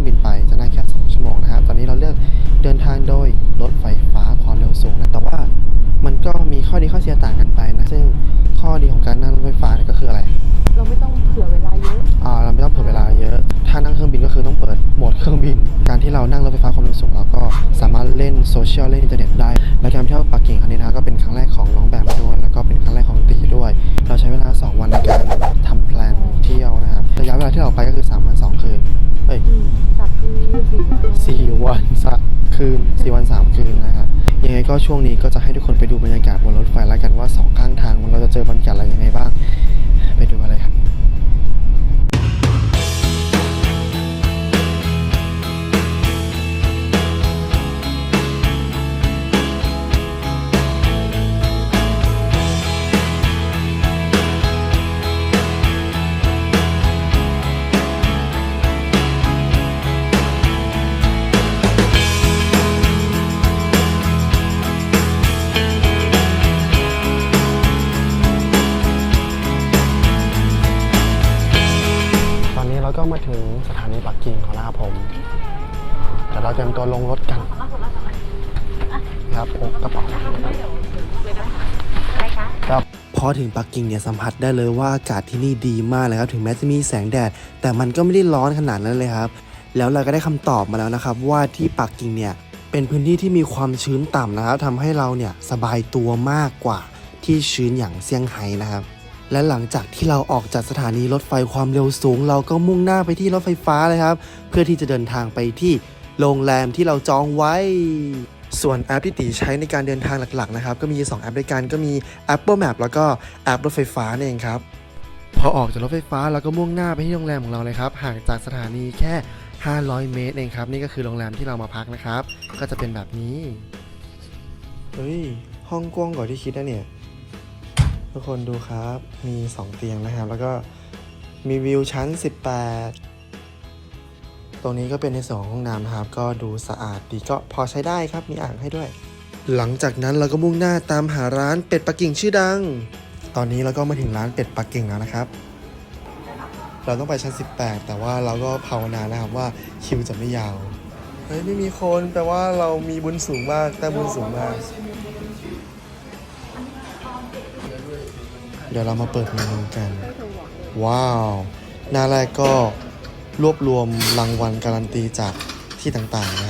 รานั่งเครื่องบินไปจะนั่งแค่ 2 ชั่วโมงนะครับตอนนี้เราเลือกเดินทางโดยรถไฟฟ้าความเร็วสูงนะแต่ว่ามันก็มีข้อดีข้อเสียต่างกันไปนะซึ่งข้อดีของการนั่งรถไฟฟ้าเนี่ยก็คืออะไรเราไม่ต้องเผื่อเวลาเยอะอ่าเราไม่ต้องเผื่อเวลาเยอะ ถ้านั่งเครื่องบินก็คือต้องเปิดโหมดเครื่องบิน การที่เรานั่งรถไฟฟ้าความเร็วสูงเราก็สามารถเล่นโซเชียลเล่นอินเทอร์เน็ตได้และการเที่ยวปักกิ่งครั้งนี้นะครับก็เป็นครั้งแรกของน้องแบมด้วยแล้วก็เป็นครั้งแรกของตีด้วย เราใช้เวลา 2 วันในการทำแพลนเที่ยวนะครับระยะเวลาที่เราไปก็คือ3วัน2 วันสักคืนสี่วันสามคืนนะครับยังไงก็ช่วงนี้ก็จะให้ทุกคนไปดูบรรยากาศบนรถไฟแล้วกันว่าสองข้างทางเราจะเจอบรรยากาศอะไรยังไงบ้าง ไปดูกันเลยครับ ตอนนี้เราก็มาถึงสถานีปักกิ่งแล้วนะครับผมเดี๋ยวเราเตรียมตัวลงรถกันครับพกกระเป๋าครับพอถึงปักกิ่งเนี่ยสัมผัสได้เลยว่าอากาศที่นี่ดีมากเลยครับถึงแม้จะมีแสงแดด แต่มันก็ไม่ได้ร้อนขนาดนั้นเลยครับ แล้วเราก็ได้คำตอบมาแล้วนะครับ ว่าที่ปักกิ่งเนี่ยเป็นพื้นที่ที่มีความชื้นต่ำนะครับทำให้เราเนี่ยสบายตัวมากกว่าที่ชื้นอย่างเซี่ยงไฮ้นะครับ และหลังจากที่เราออกจากสถานีรถไฟความเร็วสูง เราก็มุ่งหน้าไปที่รถไฟฟ้าเลยครับ เพื่อที่จะเดินทางไปที่โรงแรมที่เราจองไว้ ส่วนแอปที่ตีใช้ในการเดินทางหลักๆนะครับ ก็มี 2 แอปด้วยกันก็มี Apple Map แล้วก็แอปรถไฟฟ้านั่นเองครับ พอออกจากรถไฟฟ้าเราก็มุ่งหน้าไปที่โรงแรมของเราเลยครับห่างจากสถานีแค่ 500 เมตรเองครับ นี่ก็คือโรงแรมที่เรามาพักนะครับ ก็จะเป็นแบบนี้เฮ้ยห้องกว้างกว่าที่คิดนะเนี่ย ทุกคนดูครับมี 2 เตียงนะครับ แล้วก็มีวิวชั้น 18 ตรงนี้ก็เป็นในส่วนของห้องน้ำนะครับ ก็ดูสะอาดดีก็พอใช้ได้ครับมีอ่างให้ด้วย หลังจากนั้นเราก็มุ่งหน้าตามหาร้านเป็ดปักกิ่งชื่อดัง ตอนนี้เราก็มาถึงร้านเป็ดปักกิ่งแล้วนะครับ เราต้องไปชั้น 18 แต่ว่าเราก็ภาวนานะครับว่าคิวจะไม่ยาวเฮ้ยไม่มีคนแปลว่าเรามีบุญสูงมากแต่บุญสูงมาก เดี๋ยวเรามาเปิดเมนูกัน ว้าว หน้าแรกก็รวบรวมรางวัลการันตีจากที่ต่างๆนะ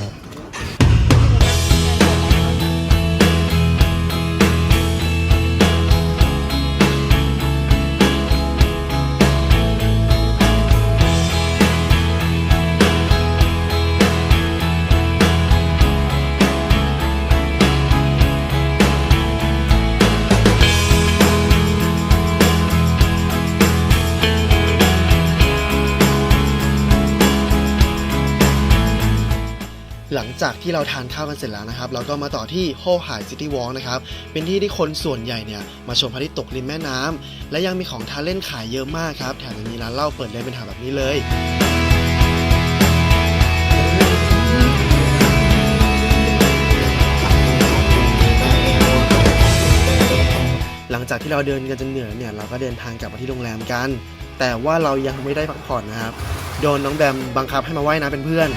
หลังจากที่เราทานข้าวกันเสร็จแล้วนะครับ เราก็มาต่อที่โฮหายซิตี้วอล์กนะครับ เป็นที่ที่คนส่วนใหญ่เนี่ยมาชมพระอาทิตย์ตกริมแม่น้ำและยังมีของทานเล่นขายเยอะมากครับ แถมยังมีร้านเหล้าเปิดเล่นเป็นแถวแบบนี้เลยหลังจากที่เราเดินกันจนเหนื่อยเนี่ยเราก็เดินทางกลับมาที่โรงแรมกัน แต่ว่าเรายังไม่ได้พักผ่อนนะครับ โดนน้องแบมบังคับให้มาว่ายน้ำเป็นเพื่อน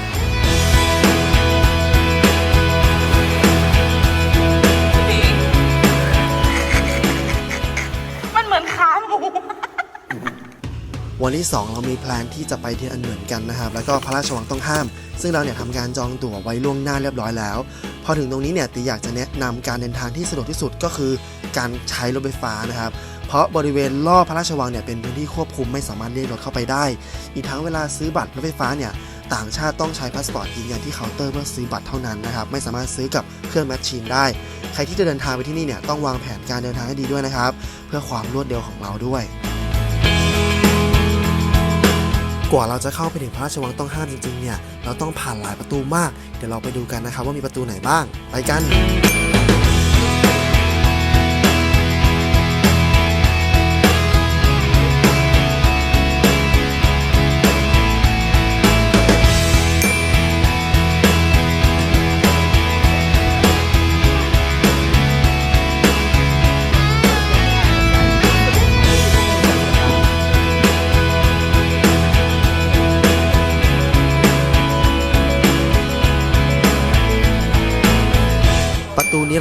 วันที่ 2 เรามีแพลนที่จะไปที่อันเหมือนกันนะครับ แล้วก็พระราชวังต้องห้าม ซึ่งเราเนี่ยทำการจองตั๋วไว้ล่วงหน้าเรียบร้อยแล้ว พอถึงตรงนี้เนี่ยตีอยากจะแนะนำการเดินทางที่สะดวกที่สุดก็คือ การใช้รถไฟฟ้านะครับ เพราะบริเวณรอบพระราชวังเนี่ยเป็นพื้นที่ควบคุมไม่สามารถเรียกรถเข้าไปได้ อีกทั้งเวลาซื้อบัตรรถไฟฟ้าเนี่ยต่างชาติต้องใช้พาสปอร์ตยืนยันที่เคาน์เตอร์เพื่อซื้อบัตรเท่านั้นนะครับ ไม่สามารถซื้อกับเครื่องแมชชีนได้ ใครที่จะเดินทางไปที่นี่เนี่ยต้องวางแผนการเดินทางให้ดีด้วยนะครับ เพื่อความรวดเร็วของเราด้วย กว่าเราจะเข้าไปถึงพระราชวังต้องห้ามจริงๆเนี่ย เราต้องผ่านหลายประตูมาก เดี๋ยวเราไปดูกันนะครับว่ามีประตูไหนบ้าง ไปกัน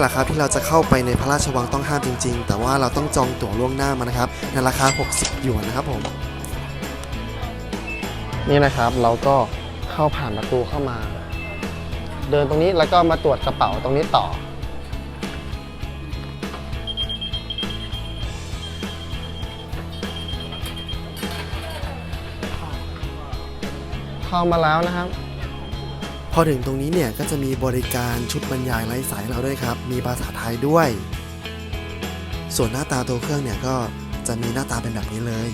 แหละครับที่เราจะเข้าไปในพระราชวังต้องห้ามจริง ๆ แต่ว่าเราต้องจองตั๋วล่วงหน้ามานะครับในราคา 60 หยวนนะครับผม นี่นะครับเราก็เข้าผ่านประตูเข้ามา เดินตรงนี้แล้วก็มาตรวจกระเป๋าตรงนี้ต่อ เข้ามาแล้วนะครับ พอถึงตรงนี้เนี่ยก็จะมีบริการชุดบรรยายไร้สายเราด้วยครับ มีภาษาไทยด้วย ส่วนหน้าตาตัวเครื่องเนี่ยก็จะมีหน้าตาเป็นแบบนี้เลย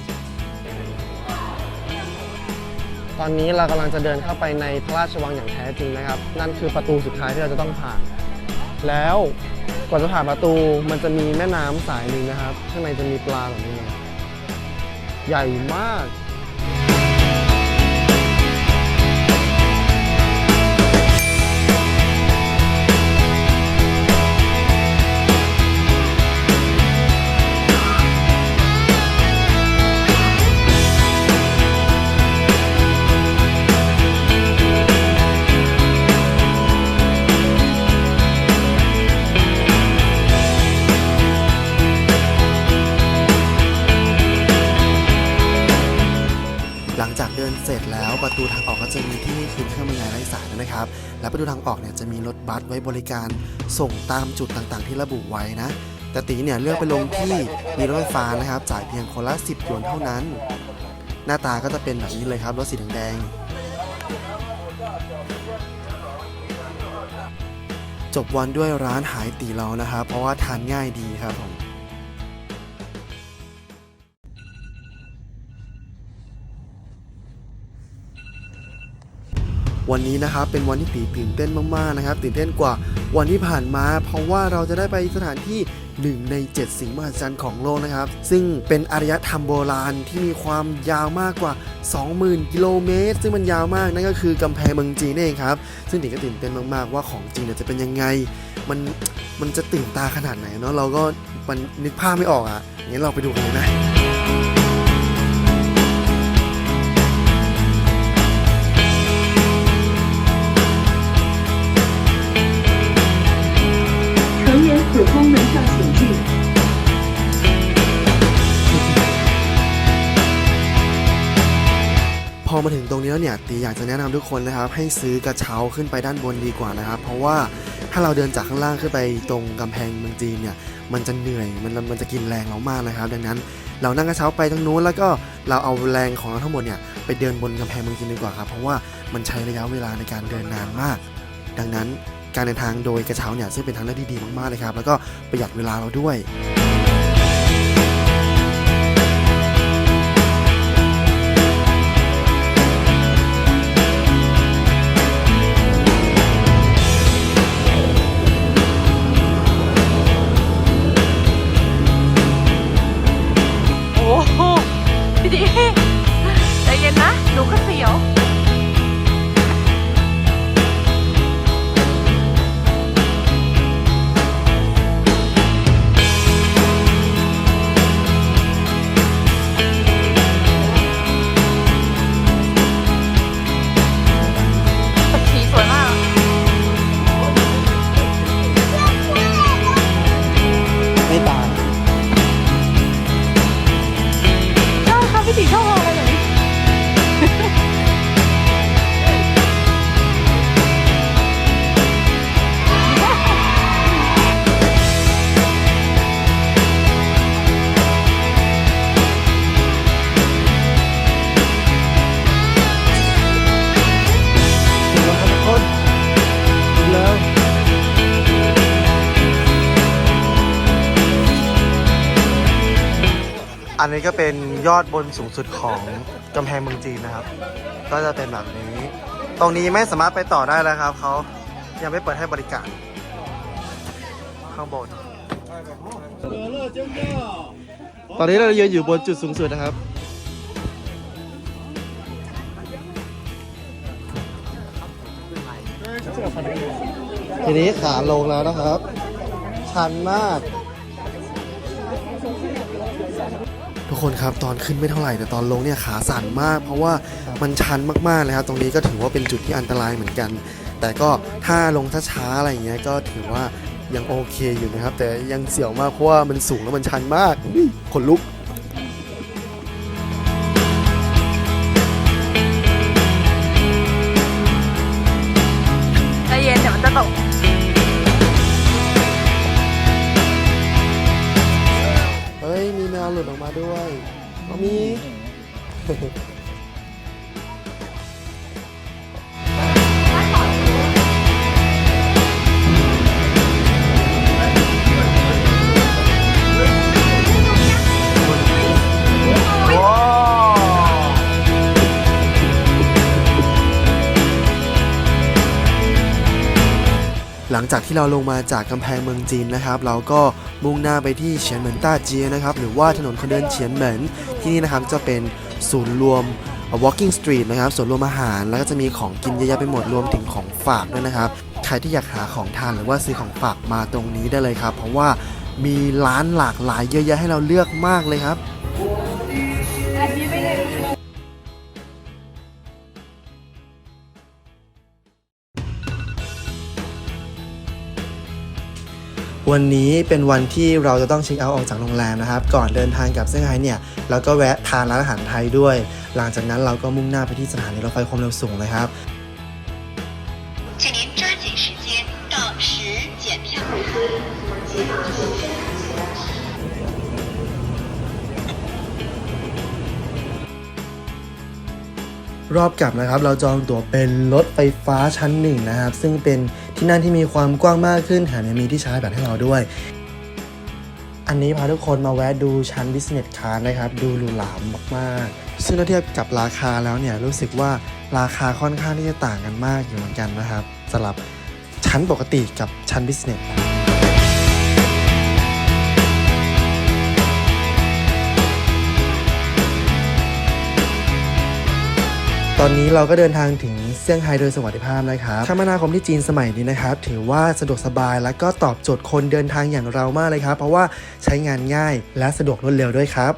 ตอนนี้เรากำลังจะเดินเข้าไปในพระราชวังอย่างแท้จริงนะครับ นั่นคือประตูสุดท้ายที่เราจะต้องผ่าน แล้วก่อนจะผ่านประตูมันจะมีแม่น้ำสายหนึ่งนะครับ ข้างในจะมีปลาแบบนี้เลยใหญ่มาก หลังจากเดินเสร็จแล้วประตูทางออกก็จะมีที่คือเครื่องบรรยายไร้สายนะครับ และประตูทางออกเนี่ยจะมีรถบัสไว้บริการส่งตามจุดต่างๆ ที่ระบุไว้นะ แต่ตีเนี่ยเลือกไปลงที่มีรถไฟฟ้านะครับจ่ายเพียงคนละ 10หยวนเท่านั้น หน้าตาก็จะเป็นแบบนี้เลยครับรถสีแดงจบวันด้วยร้านหายตีเรานะครับ เพราะว่าทานง่ายดีครับผม วันนี้นะครับเป็นวันที่ตีตื่นเต้นมากๆนะครับตื่นเต้นกว่าวันที่ผ่านมา เพราะว่าเราจะได้ไปสถานที่หนึ่งใน 7 สิ่งมหัศจรรย์ของโลกนะครับ ซึ่งเป็นอารยธรรมโบราณที่มีความยาวมากกว่า 20,000 กิโลเมตร ซึ่งมันยาวมากนั่นก็คือกำแพงเมืองจีนนั่เองครับ ซึ่งตีก็ตื่นเต้นมากๆ ว่าของจริงจะเป็นยังไง มันมันจะตื่นตาขนาดไหนเนาะเราก็มันนึกภาพไม่ออกอะงั้นเราไปดูกันเลยนะ พอมาถึงตรงนี้แล้วเนี่ยตีอยากจะแนะนำทุกคนนะครับ ให้ซื้อกระเช้าขึ้นไปด้านบนดีกว่านะครับ เพราะว่าถ้าเราเดินจากข้างล่างขึ้นไปตรงกำแพงเมืองจีนเนี่ยมันจะเหนื่อยมันมันจะกินแรงเรามากนะครับ ดังนั้นเรานั่งกระเช้าไปทางนู้นแล้วก็เราเอาแรงของเราทั้งหมดเนี่ยไปเดินบนกำแพงเมืองจีนดีกว่าครับเพราะว่ามันใช้ระยะเวลาในการเดินนานมาก ดังนั้นการเดินทางโดยกระเช้าเนี่ยซึ่งเป็นทางเลือกที่ดีมากๆเลยครับแล้วก็ประหยัดเวลาเราด้วย เย็นนะหนูก็เสียว อันนี้ก็เป็นยอดบนสูงสุดของกำแพงเมืองจีนนะครับ ก็จะเป็นแบบนี้ ตรงนี้ไม่สามารถไปต่อได้แล้วครับ เขายังไม่เปิดให้บริการ ข้างบน ตอนนี้เรายืนอยู่บนจุดสูงสุดนะครับ ทีนี้ขาลงแล้วนะครับ ชันมาก คนครับตอนขึ้นไม่เท่าไหร่แต่ตอนลงเนี่ยขาสั่นมาก เพราะว่ามันชันมากๆเลยครับตรงนี้ก็ถือว่าเป็นจุดที่อันตรายเหมือนกัน แต่ก็ถ้าลงช้าๆอะไรอย่างเงี้ยก็ถือว่ายังโอเคอยู่นะครับ แต่ยังเสียวมากเพราะว่ามันสูงแล้วมันชันมากขนลุก ลังจากที่เราลงมาจากกำแพงเมืองจีนนะครับ เราก็มุ่งหน้าไปที่เฉียนเหมินต้าเจียนะครับ หรือว่าถนนคนเดินเฉียนเหมินที่นี่นะครับจะเป็นศูนย์รวม walking street นะครับศูนย์รวมอาหาร แล้วก็จะมีของกินเยอะแยะไปหมดรวมถึงของฝากด้วยนะครับ ใครที่อยากหาของทานหรือว่าซื้อของฝากมาตรงนี้ได้เลยครับ เพราะว่ามีร้านหลากหลายเยอะแยะให้เราเลือกมากเลยครับ วันนี้เป็นวันที่เราจะต้องเช็คเอาท์ออกจากโรงแรมนะครับ ก่อนเดินทางกลับเซี่ยงไฮ้เนี่ยแล้วก็แวะทานร้านอาหารไทยด้วย หลังจากนั้นเราก็มุ่งหน้าไปที่สถานีรถไฟความเร็วสูงเลยครับรอบกลับนะครับ เราจองตั๋วเป็นรถไฟฟ้าชั้นหนึ่งนะครับ ซึ่งเป็น ที่นั่งที่มีความกว้างมากขึ้นแถมยังมีที่ชาร์จแบตให้เราด้วย อันนี้พาทุกคนมาแวะดูชั้น Business Class นะครับ ดูหรูหรามมากๆ ซึ่งถ้าเทียบกับราคาแล้วเนี่ยรู้สึกว่าราคาค่อนข้างที่จะต่างกันมากอยู่เหมือนกันนะครับสำหรับชั้นปกติกับชั้น Business ตอนนี้เราก็เดินทางถึงเซี่ยงไฮ้โดยสวัสดิภาพนะครับคมนาคมที่จีนสมัยนี้นะครับ ถือว่าสะดวกสบายและก็ตอบโจทย์คนเดินทางอย่างเรามากเลยครับ เพราะว่าใช้งานง่ายและสะดวกรวดเร็วด้วยครับ